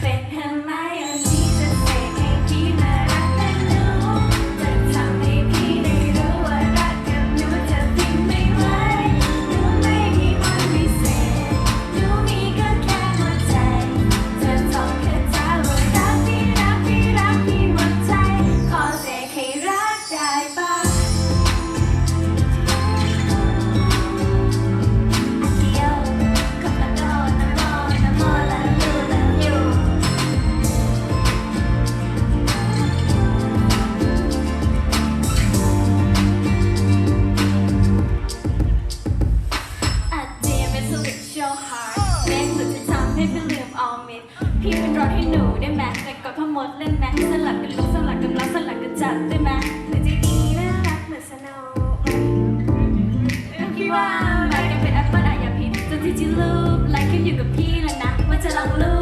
เป็น มดเล่นแม็กสลับกันลุกสลับกันรับสลับกันจัดได้ไหมหรือจะดีน่ารักเหมือนสโนว์คิดว่ามากันเป็นแอปเปิลอาอย่าพิดจนที่จิลูปไลค์ขึ้นอยู่กับพี่แล้วนะว่าจะลองลูบ